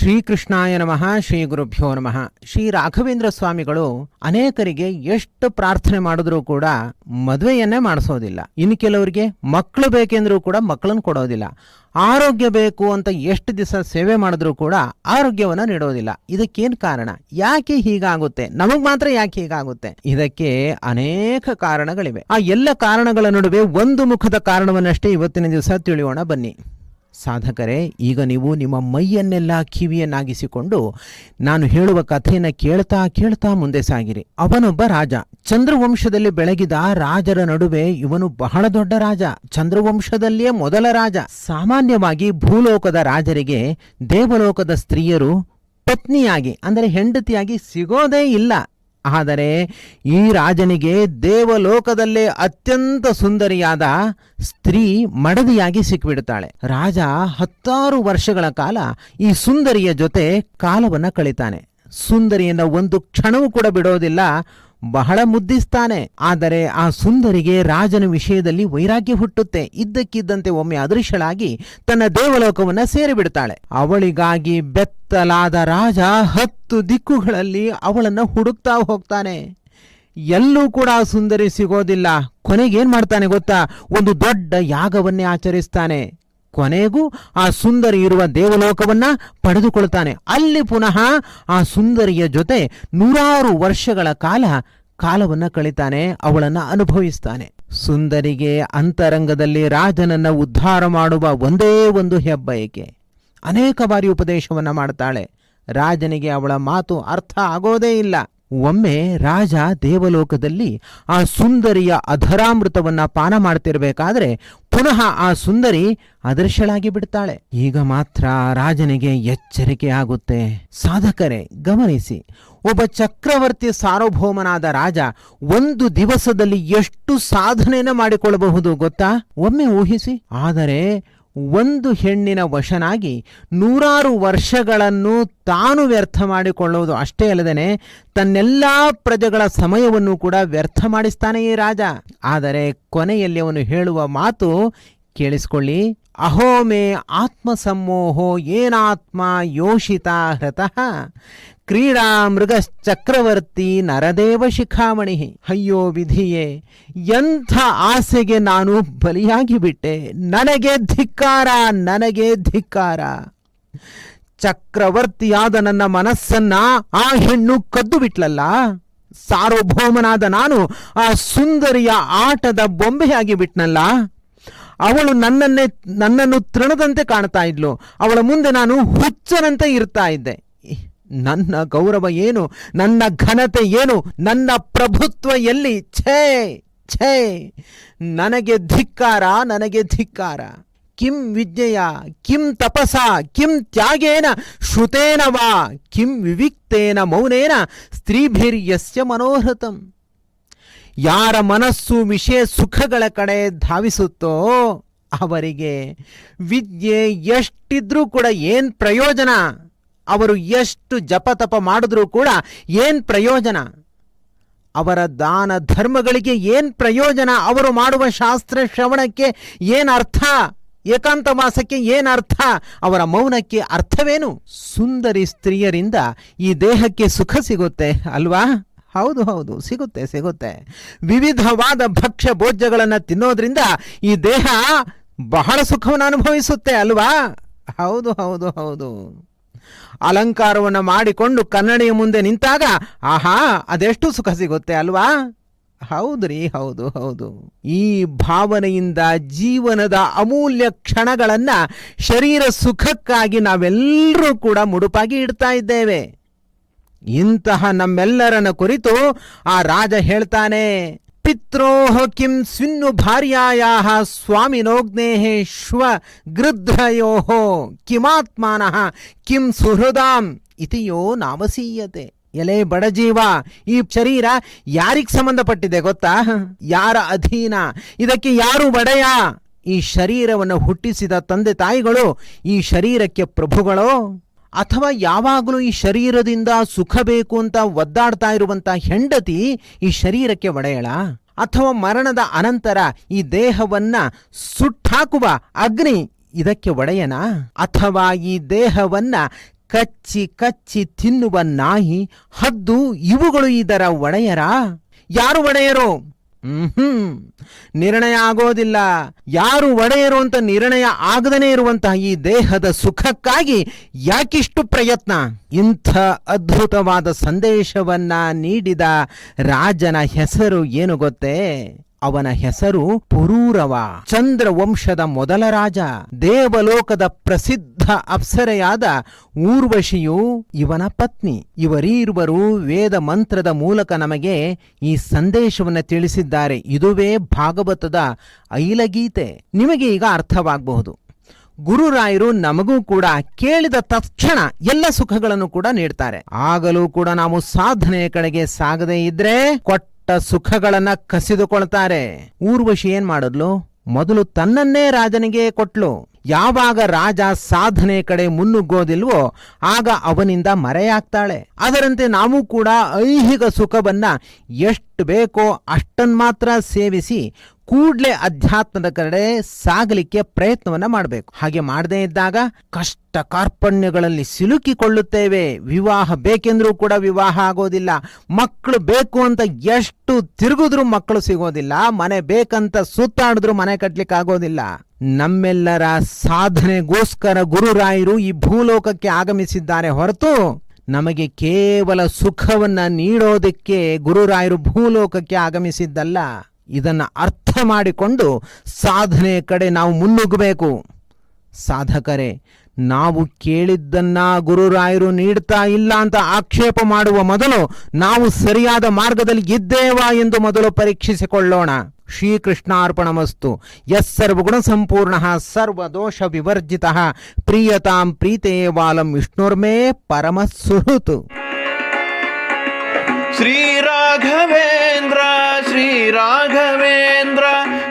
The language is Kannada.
ಶ್ರೀಕೃಷ್ಣಾಯ ನಮಃ ಶ್ರೀ ಗುರುಭ್ಯೋ ನಮಃ. ಶ್ರೀ ರಾಘವೇಂದ್ರ ಸ್ವಾಮಿಗಳು ಅನೇಕರಿಗೆ ಎಷ್ಟು ಪ್ರಾರ್ಥನೆ ಮಾಡಿದ್ರೂ ಕೂಡ ಮದುವೆಯನ್ನೇ ಮಾಡಿಸೋದಿಲ್ಲ. ಇನ್ನು ಕೆಲವರಿಗೆ ಮಕ್ಕಳು ಬೇಕೆಂದ್ರೂ ಕೂಡ ಮಕ್ಕಳನ್ನು ಕೊಡೋದಿಲ್ಲ. ಆರೋಗ್ಯ ಬೇಕು ಅಂತ ಎಷ್ಟು ದಿವಸ ಸೇವೆ ಮಾಡಿದ್ರೂ ಕೂಡ ಆರೋಗ್ಯವನ್ನು ನೀಡೋದಿಲ್ಲ. ಇದಕ್ಕೇನು ಕಾರಣ? ಯಾಕೆ ಹೀಗಾಗುತ್ತೆ? ನಮಗೆ ಮಾತ್ರ ಯಾಕೆ ಹೀಗಾಗುತ್ತೆ? ಇದಕ್ಕೆ ಅನೇಕ ಕಾರಣಗಳಿವೆ. ಆ ಎಲ್ಲ ಕಾರಣಗಳ ನಡುವೆ ಒಂದು ಮುಖದ ಕಾರಣವನ್ನಷ್ಟೇ ಇವತ್ತಿನ ದಿವಸ ತಿಳಿಯೋಣ ಬನ್ನಿ. ಸಾಧಕರೇ, ಈಗ ನೀವು ನಿಮ್ಮ ಮೈಯನ್ನೆಲ್ಲ ಕಿವಿಯನ್ನಾಗಿಸಿಕೊಂಡು ನಾನು ಹೇಳುವ ಕಥೆಯನ್ನು ಕೇಳ್ತಾ ಕೇಳ್ತಾ ಮುಂದೆ ಸಾಗಿರಿ. ಅವನೊಬ್ಬ ರಾಜ. ಚಂದ್ರವಂಶದಲ್ಲಿ ಬೆಳಗಿದ ರಾಜರ ನಡುವೆ ಇವನು ಬಹಳ ದೊಡ್ಡ ರಾಜ. ಚಂದ್ರವಂಶದಲ್ಲಿಯೇ ಮೊದಲ ರಾಜ. ಸಾಮಾನ್ಯವಾಗಿ ಭೂಲೋಕದ ರಾಜರಿಗೆ ದೇವಲೋಕದ ಸ್ತ್ರೀಯರು ಪತ್ನಿಯಾಗಿ, ಅಂದರೆ ಹೆಂಡತಿಯಾಗಿ ಸಿಗೋದೇ ಇಲ್ಲ. ಆದರೆ ಈ ರಾಜನಿಗೆ ದೇವಲೋಕದಲ್ಲೇ ಅತ್ಯಂತ ಸುಂದರಿಯಾದ ಸ್ತ್ರೀ ಮಡದಿಯಾಗಿ ಸಿಕ್ಕಿಬಿಡುತ್ತಾಳೆ ರಾಜ ಹತ್ತಾರು ವರ್ಷಗಳ ಕಾಲ ಈ ಸುಂದರಿಯ ಜೊತೆ ಕಾಲವನ್ನ ಕಳಿತಾನೆ. ಸುಂದರಿಯನ್ನ ಒಂದು ಕ್ಷಣವೂ ಕೂಡ ಬಿಡೋದಿಲ್ಲ ಬಹಳ ಮುದ್ದಿಸ್ತಾನೆ. ಆದರೆ ಆ ಸುಂದರಿಗೆ ರಾಜನ ವಿಷಯದಲ್ಲಿ ವೈರಾಗ್ಯ ಹುಟ್ಟುತ್ತೆ. ಇದ್ದಕ್ಕಿದ್ದಂತೆ ಒಮ್ಮೆ ಅದೃಶ್ಯಳಾಗಿ ತನ್ನ ದೇವಲೋಕವನ್ನ ಸೇರಿಬಿಡ್ತಾಳೆ. ಅವಳಿಗಾಗಿ ಬೆತ್ತಲಾದ ರಾಜ ಹತ್ತು ದಿಕ್ಕುಗಳಲ್ಲಿ ಅವಳನ್ನ ಹುಡುಕ್ತಾ ಹೋಗ್ತಾನೆ. ಎಲ್ಲೂ ಕೂಡ ಸುಂದರಿ ಸಿಗೋದಿಲ್ಲ. ಕೊನೆಗೇನ್ ಮಾಡ್ತಾನೆ ಗೊತ್ತಾ? ಒಂದು ದೊಡ್ಡ ಯಾಗವನ್ನೇ ಆಚರಿಸ್ತಾನೆ. ಕೊನೆಗೂ ಆ ಸುಂದರಿ ಇರುವ ದೇವಲೋಕವನ್ನ ಪಡೆದುಕೊಳ್ತಾನೆ. ಅಲ್ಲಿ ಪುನಃ ಆ ಸುಂದರಿಯ ಜೊತೆ ನೂರಾರು ವರ್ಷಗಳ ಕಾಲ ಕಾಲವನ್ನ ಕಳಿತಾನೆ, ಅವಳನ್ನ ಅನುಭವಿಸ್ತಾನೆ. ಸುಂದರಿಗೆ ಅಂತರಂಗದಲ್ಲಿ ರಾಜನನ್ನ ಉದ್ಧಾರ ಮಾಡುವ ಒಂದೇ ಒಂದು ಹೆಬ್ಬಯಕೆ ಅನೇಕ ಬಾರಿ ಉಪದೇಶವನ್ನ ಮಾಡ್ತಾಳೆ. ರಾಜನಿಗೆ ಅವಳ ಮಾತು ಅರ್ಥ ಆಗೋದೇ ಇಲ್ಲ. ಒಮ್ಮೆ ರಾಜ ದೇವಲೋಕದಲ್ಲಿ ಆ ಸುಂದರಿಯ ಅಧರಾಮೃತವನ್ನ ಪಾನ ಮಾಡ್ತಿರ್ಬೇಕಾದ್ರೆ ಪುನಃ ಆ ಸುಂದರಿ ಅದೃಶ್ಯಳಾಗಿ ಬಿಡ್ತಾಳೆ. ಈಗ ಮಾತ್ರ ರಾಜನಿಗೆ ಎಚ್ಚರಿಕೆ ಆಗುತ್ತೆ. ಸಾಧಕರೇ, ಗಮನಿಸಿ. ಒಬ್ಬ ಚಕ್ರವರ್ತಿ ಸಾರ್ವಭೌಮನಾದ ರಾಜ ಒಂದು ದಿವಸದಲ್ಲಿ ಎಷ್ಟು ಸಾಧನೆಯನ್ನು ಮಾಡಿಕೊಳ್ಳಬಹುದು ಗೊತ್ತಾ? ಒಮ್ಮೆ ಊಹಿಸಿ. ಆದರೆ ಒಂದು ಹೆಣ್ಣಿನ ವಶನಾಗಿ ನೂರಾರು ವರ್ಷಗಳನ್ನು ತಾನು ವ್ಯರ್ಥ ಮಾಡಿಕೊಳ್ಳುವುದು ಅಷ್ಟೇ ಅಲ್ಲದೇನೆ ತನ್ನೆಲ್ಲ ಪ್ರಜೆಗಳ ಸಮಯವನ್ನು ಕೂಡ ವ್ಯರ್ಥ ಮಾಡಿಸ್ತಾನೆ ಈ ರಾಜ. ಆದರೆ ಕೊನೆಯಲ್ಲಿ ಅವನು ಹೇಳುವ ಮಾತು ಕೇಳಿಸ್ಕೊಳ್ಳಿ. ಅಹೋಮೇ ಆತ್ಮಸಮ್ಮೋಹೋ ಏನಾತ್ಮ ಯೋಷಿತ ಹೃತಃ. ಕ್ರೀಡಾ ಮೃಗಶ್ಚಕ್ರವರ್ತಿ ನರದೇವ ಶಿಖಾಮಣಿ. ಅಯ್ಯೋ ವಿಧಿಯೇ, ಎಂಥ ಆಸೆಗೆ ನಾನು ಬಲಿಯಾಗಿ ಬಿಟ್ಟೆ ನನಗೆ ಧಿಕ್ಕಾರ ನನಗೆ ಧಿಕ್ಕಾರ. ಚಕ್ರವರ್ತಿಯಾದ ನನ್ನ ಮನಸ್ಸನ್ನ ಆ ಹೆಣ್ಣು ಕದ್ದು ಬಿಟ್ಲಲ್ಲ ಸಾರ್ವಭೌಮನಾದ ನಾನು ಆ ಸುಂದರಿಯ ಆಟದ ಬೊಂಬೆಯಾಗಿ ಬಿಟ್ನಲ್ಲ ಅವಳು ನನ್ನನ್ನೇ, ನನ್ನನ್ನು ತೃಣದಂತೆ ಕಾಣ್ತಾ ಇದ್ಲು. ಅವಳ ಮುಂದೆ ನಾನು ಹುಚ್ಚನಂತೆ ಇರ್ತಾ ಇದ್ದೆ. ನನ್ನ ಗೌರವ ಏನು? ನನ್ನ ಘನತೆ ಏನು? ನನ್ನ ಪ್ರಭುತ್ವ ಎಲ್ಲಿ? ಛೇ ಛೇ. ನನಗೆ ಧಿಕ್ಕಾರ ನನಗೆ ಧಿಕ್ಕಾರ. ಕಿಂ ವಿದ್ಯೆಯ ಕಿಂ ತಪಸ, ಕಿಂ ತ್ಯಾಗೇನ, ಶ್ರುತೇನ ವಾ, ಕಿಂ ವಿವಿಕ್ತೇನ ಮೌನೇನ, ಸ್ತ್ರೀಭಿರ್ಯಸ್ಯ ಮನೋಹೃತಂ. ಯಾರ ಮನಸ್ಸು ವಿಷಯ ಸುಖಗಳ ಕಡೆ ಧಾವಿಸುತ್ತೋ ಅವರಿಗೆ ವಿದ್ಯೆ ಎಷ್ಟಿದ್ರೂ ಕೂಡ ಏನು ಪ್ರಯೋಜನ? ಅವರು ಎಷ್ಟು ಜಪತಪ ಮಾಡಿದ್ರೂ ಕೂಡ ಏನ್ ಪ್ರಯೋಜನ? ಅವರ ದಾನ ಧರ್ಮಗಳಿಗೆ ಏನ್ ಪ್ರಯೋಜನ? ಅವರು ಮಾಡುವ ಶಾಸ್ತ್ರ ಶ್ರವಣಕ್ಕೆ ಏನ್ ಅರ್ಥ? ಏಕಾಂತ ಮಾಸಕ್ಕೆ ಏನ್ ಅರ್ಥ? ಅವರ ಮೌನಕ್ಕೆ ಅರ್ಥವೇನು? ಸುಂದರಿ ಸ್ತ್ರೀಯರಿಂದ ಈ ದೇಹಕ್ಕೆ ಸುಖ ಸಿಗುತ್ತೆ ಅಲ್ವಾ? ಹೌದು ಹೌದು, ಸಿಗುತ್ತೆ ಸಿಗುತ್ತೆ. ವಿವಿಧವಾದ ಭಕ್ಷ್ಯ ಭೋಜ್ಯಗಳನ್ನು ತಿನ್ನೋದ್ರಿಂದ ಈ ದೇಹ ಬಹಳ ಸುಖವನ್ನು ಅನುಭವಿಸುತ್ತೆ ಅಲ್ವಾ? ಹೌದು ಹೌದು ಹೌದು. ಅಲಂಕಾರವನ್ನು ಮಾಡಿಕೊಂಡು ಕನ್ನಡಿಯ ಮುಂದೆ ನಿಂತಾಗ, ಆಹಾ, ಅದೆಷ್ಟು ಸುಖ ಸಿಗುತ್ತೆ ಅಲ್ವಾ? ಹೌದ್ರಿ ಹೌದು ಹೌದು. ಈ ಭಾವನೆಯಿಂದ ಜೀವನದ ಅಮೂಲ್ಯ ಕ್ಷಣಗಳನ್ನು ಶರೀರ ಸುಖಕ್ಕಾಗಿ ನಾವೆಲ್ಲರೂ ಕೂಡ ಮುಡುಪಾಗಿ ಇಡ್ತಾ ಇದ್ದೇವೆ. ಇಂತಹ ನಮ್ಮೆಲ್ಲರನ್ನ ಕುರಿತು ಆ ರಾಜ ಹೇಳ್ತಾನೆ ಪಿತ್ರೋಹ ಕಿಂ ಸ್ವಿನ್ನು ಭಾರ್ಯಾಯಾಹ ಸ್ವಾಮಿನೋಗ್ನೇಹ ಶ್ವ ಗೃಧ್ರಯೋ ಕಿಮಾತ್ಮಾನಃ ಕಿಂ ಸುಹೃದಾಂ ಇತಿಯೋ ನಾವಸೀಯತೆ. ಎಲೆ ಬಡಜೀವ ಈ ಶರೀರ ಯಾರಿಗ್ ಸಂಬಂಧಪಟ್ಟಿದೆ ಗೊತ್ತಾ? ಯಾರ ಅಧೀನ? ಇದಕ್ಕೆ ಯಾರು ಒಡೆಯ? ಈ ಶರೀರವನ್ನು ಹುಟ್ಟಿಸಿದ ತಂದೆ ತಾಯಿಗಳು ಈ ಶರೀರಕ್ಕೆ ಪ್ರಭುಗಳೋ? ಅಥವಾ ಯಾವಾಗಲೂ ಈ ಶರೀರದಿಂದ ಸುಖ ಬೇಕು ಅಂತ ಒದ್ದಾಡ್ತಾ ಇರುವಂಥ ಹೆಂಡತಿ ಈ ಶರೀರಕ್ಕೆ ಒಡೆಯಳ? ಅಥವಾ ಮರಣದ ಅನಂತರ ಈ ದೇಹವನ್ನ ಸುಟ್ಟಾಕುವ ಅಗ್ನಿ ಇದಕ್ಕೆ ಒಡೆಯನ? ಅಥವಾ ಈ ದೇಹವನ್ನ ಕಚ್ಚಿ ಕಚ್ಚಿ ತಿನ್ನುವ ನಾಯಿ, ಹದ್ದು ಇವುಗಳು ಇದರ ಒಡೆಯರ? ಯಾರು ಒಡೆಯರು? ಹ್ಮ್. ನಿರ್ಣಯ ಆಗೋದಿಲ್ಲ. ಯಾರು ಒಡೆಯರು ಅಂತ ನಿರ್ಣಯ ಆಗದನೇ ಇರುವಂತಹ ಈ ದೇಹದ ಸುಖಕ್ಕಾಗಿ ಯಾಕಿಷ್ಟು ಪ್ರಯತ್ನ? ಇಂಥ ಅದ್ಭುತವಾದ ಸಂದೇಶವನ್ನ ನೀಡಿದ ರಾಜನ ಹೆಸರು ಏನು ಗೊತ್ತೇ? ಅವನ ಹೆಸರು ಪುರೂರವ. ಚಂದ್ರ ವಂಶದ ಮೊದಲ ರಾಜ. ದೇವಲೋಕದ ಪ್ರಸಿದ್ಧ ಅಪ್ಸರೆಯಾದ ಊರ್ವಶಿಯು ಇವನ ಪತ್ನಿ. ಇವರೀರ್ವರು ವೇದ ಮಂತ್ರದ ಮೂಲಕ ನಮಗೆ ಈ ಸಂದೇಶವನ್ನು ತಿಳಿಸಿದ್ದಾರೆ. ಇದುವೇ ಭಾಗವತದ ಐಲಗೀತೆ. ನಿಮಗೆ ಈಗ ಅರ್ಥವಾಗಬಹುದು. ಗುರುರಾಯರು ನಮಗೂ ಕೂಡ ಕೇಳಿದ ತಕ್ಷಣ ಎಲ್ಲ ಸುಖಗಳನ್ನು ಕೂಡ ನೀಡ್ತಾರೆ. ಆಗಲೂ ಕೂಡ ನಾವು ಸಾಧನೆಯ ಕಡೆಗೆ ಸಾಗದೇ ಇದ್ರೆ ಕೊಟ್ಟ ಸುಖಗಳನ್ನ ಕಸಿದುಕೊಳ್ತಾರೆ. ಊರ್ವಶಿ ಏನ್ ಮಾಡಿದ್ಲು? ಮೊದಲು ತನ್ನನ್ನೇ ರಾಜನಿಗೆ ಕೊಟ್ಲು. ಯಾವಾಗ ರಾಜ ಸಾಧನೆ ಕಡೆ ಮುನ್ನುಗ್ಗೋದಿಲ್ವೋ, ಆಗ ಅವನಿಂದ ಮರೆಯಾಗ್ತಾಳೆ. ಅದರಂತೆ ನಾವು ಕೂಡ ಐಹಿಕ ಸುಖವನ್ನ ಎಷ್ಟು ಬೇಕೋ ಅಷ್ಟನ್ ಮಾತ್ರ ಸೇವಿಸಿ ಕೂಡ್ಲೆ ಅಧ್ಯಾತ್ಮದ ಕಡೆ ಸಾಗಲಿಕ್ಕೆ ಪ್ರಯತ್ನವನ್ನ ಮಾಡಬೇಕು. ಹಾಗೆ ಮಾಡದೇ ಇದ್ದಾಗ ಕಷ್ಟ ಕಾರ್ಪಣ್ಯಗಳಲ್ಲಿ ಸಿಲುಕಿಕೊಳ್ಳುತ್ತೇವೆ. ವಿವಾಹ ಬೇಕೆಂದ್ರೂ ಕೂಡ ವಿವಾಹ ಆಗೋದಿಲ್ಲ. ಮಕ್ಕಳು ಬೇಕು ಅಂತ ಎಷ್ಟು ತಿರುಗಿದ್ರೂ ಮಕ್ಕಳು ಸಿಗೋದಿಲ್ಲ. ಮನೆ ಬೇಕಂತ ಸುತ್ತಾಡಿದ್ರು ಮನೆ ಕಟ್ಲಿಕ್ಕೆ ಆಗೋದಿಲ್ಲ. ನಮ್ಮೆಲ್ಲರ ಸಾಧನೆಗೋಸ್ಕರ ಗುರುರಾಯರು ಈ ಭೂಲೋಕಕ್ಕೆ ಆಗಮಿಸಿದ್ದಾರೆ ಹೊರತು ನಮಗೆ ಕೇವಲ ಸುಖವನ್ನ ನೀಡೋದಕ್ಕೆ ಗುರುರಾಯರು ಭೂಲೋಕಕ್ಕೆ ಆಗಮಿಸಿದ್ದಲ್ಲ. ಇದನ್ನು ಅರ್ಥ ಮಾಡಿಕೊಂಡು ಸಾಧನೆ ಕಡೆ ನಾವು ಮುನ್ನುಗ್ಗಬೇಕು. ಸಾಧಕರೇ, ನಾವು ಕೇಳಿದ್ದನ್ನು ಗುರುರಾಯರು ನೀಡ್ತಾ ಇಲ್ಲ ಅಂತ ಆಕ್ಷೇಪ ಮಾಡುವ ಮೊದಲು ನಾವು ಸರಿಯಾದ ಮಾರ್ಗದಲ್ಲಿ ಇದ್ದೇವಾ ಎಂದು ಮೊದಲು ಪರೀಕ್ಷಿಸಿಕೊಳ್ಳೋಣ. ಶ್ರೀಕೃಷ್ಣಾರ್ಪಣಮಸ್ತು. ಯಸ್ ಸರ್ವಗುಣ ಸಂಪೂರ್ಣ ಸರ್ವದೋಷ ವಿವರ್ಜಿತ. ಪ್ರಿಯತಾಂ ಪ್ರೀತೇವಾಲಂ ವಾಲಂ ವಿಷ್ಣುರ್ಮೇ ಪರಮ ಸುಹೃತು ಶ್ರೀರಾಘವೇಂದ್ರ ಶ್ರೀರಾ